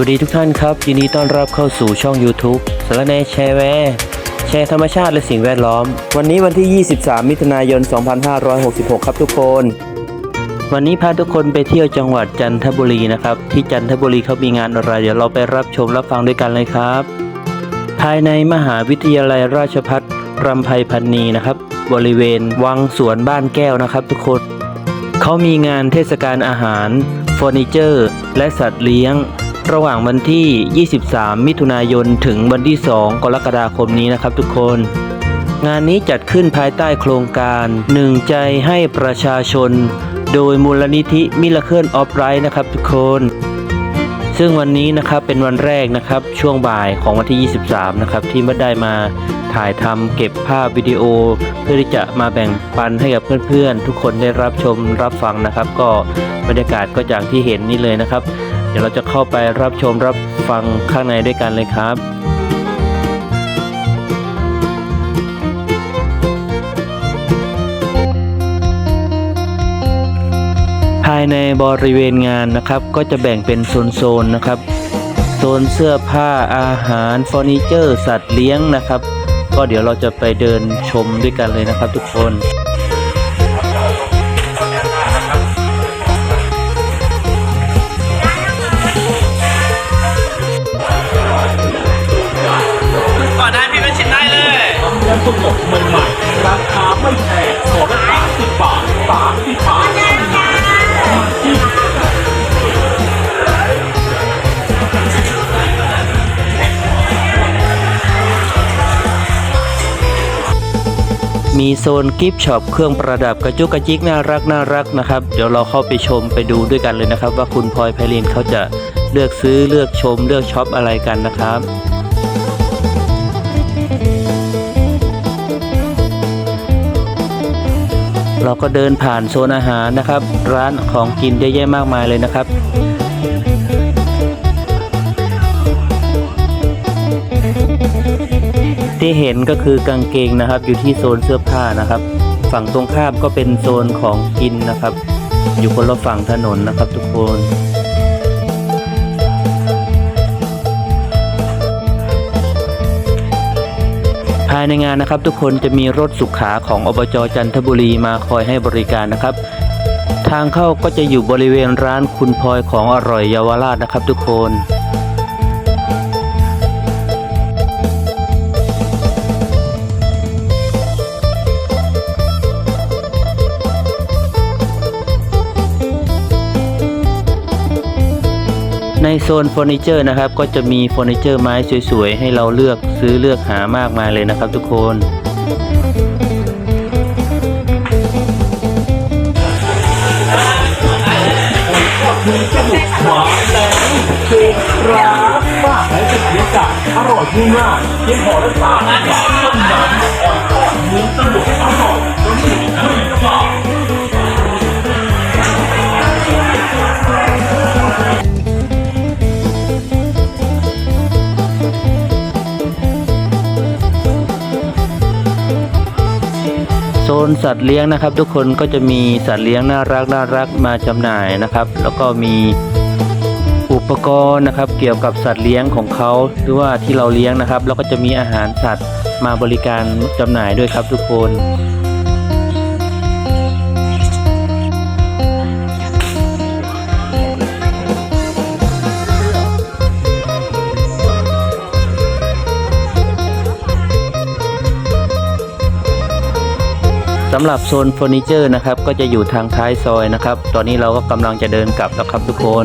วัสดีทุกท่านครับ ยินดีต้อนรับเข้าสู่ช่อง YouTube สารแนแชร์แวร์แชร์ธรรมชาติและสิ่งแวดล้อม วันนี้วันที่ 23 มิถุนายน 2566 ครับทุกคน วันนี้พาทุกคนไปเที่ยวจังหวัดจันทบุรีนะครับ ที่จันทบุรีเขามีงานอะไร เดี๋ยวเราไปรับชมรับฟังด้วยกันเลยครับ ภายในมหาวิทยาลัยราชภัฏรำไพพันนีนะครับ บริเวณวังสวนบ้านแก้วนะครับ ทุกคนเขามีงานเทศกาลอาหารเฟอร์นิเจอร์ และสัตว์เลี้ยง ระหว่างวันที่ 23 มิถุนายน ถึงวันที่ 2 กรกฎาคมนี้นะครับทุกคน งานนี้จัดขึ้นภายใต้โครงการ หนึ่งใจให้ประชาชน โดยมูลนิธิมิลเคิลออฟไรท์นะครับทุกคน ซึ่งวันนี้นะครับเป็นวันแรกนะครับช่วงบ่ายของวันที่ 23 นะครับที่ไม่ได้มาถ่ายทำเก็บภาพวิดีโอ เพื่อที่จะมาแบ่งปันให้กับเพื่อนๆ ทุกคนได้รับชมรับฟังนะครับ ก็บรรยากาศก็อย่างที่เห็นนี่เลยนะครับ ดี๋ยวเราจะเข้าไปรับชมรับฟังข้างในด้วยกันเลยครับภายในบริเวณงานนะครับ ก็จะแบ่งเป็นโซนๆนะครับ โซนเสื้อผ้าอาหารเฟอร์นิเจอร์ สัตว์เลี้ยงนะครับ ก็เดี๋ยวเราจะไปเดินชมด้วยกันเลยนะครับทุกคน สดใหม่ๆ ราคาไม่แพงขอละ30บาท30บาทมีโซนกิฟต์ช็อปเครื่องประดับกระจุกกระจิกน่ารักน่ารักนะครับ เดี๋ยวเราเข้าไปชมไปดูด้วยกันเลยนะครับ ว่าคุณพลอยไพลินเขาจะเลือกซื้อเลือกชมเลือกช็อปอะไรกันนะครับ เราก็เดินผ่านโซนอาหารนะครับ ร้านของกินเยอะแยะมากมายเลยนะครับ ที่เห็นก็คือกางเกงนะครับ อยู่ที่โซนเสื้อผ้านะครับ ฝั่งตรงข้ามก็เป็นโซนของกินนะครับ อยู่คนละฝั่งถนนนะครับทุกคน ในงานนะครับ ทุกคนจะมีรถสุขาของอบจจันทบุรีมาคอยให้บริการนะครับ ทางเข้าก็จะอยู่บริเวณร้านคุณพลอยของอร่อยเยาวราชนะครับ ทุกคน ในโซนเฟอร์นิเจอร์นะครับ ก็จะมีเฟอร์นิเจอร์ไม้สวยๆ ให้เราเลือกซื้อเลือกหามากมายเลยนะครับทุกคนมีสนุกหวานแรงเค็มร้านมากและจะเสียใจอร่อยง่ายๆเพียงห่อละสามบาทเท่านั้นอ่อนทอดเนื้อสนุกอร่อยจ นสัตว์เลี้ยงนะครับ ทุกคนก็จะมีสัตว์เลี้ยงน่ารักน่ารักมาจำหน่ายนะครับ แล้วก็มีอุปกรณ์นะครับ เกี่ยวกับสัตว์เลี้ยงของเขาหรือว่าที่เราเลี้ยงนะครับ แล้วก็จะมีอาหารสัตว์มาบริการจำหน่ายด้วยครับทุกคนำหรับโซนเฟอร์นิเจอร์นะครับก็จะอยู่ทางท้ายซอยนะครับ ตอนนี้เราก็กำลังจะเดินกลับแล้วครับทุกคน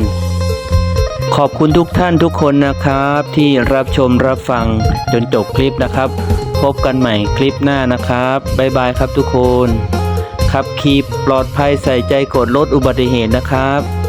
ขอบคุณทุกท่านทุกคนนะครับ ที่รับชมรับฟังจนจบคลิปนะครับ พบกันใหม่คลิปหน้านะครับบ๊ายบายครับทุกคนขับขี่ปลอดภัยใส่ใจกดลดอุบัติเหตุนะครับ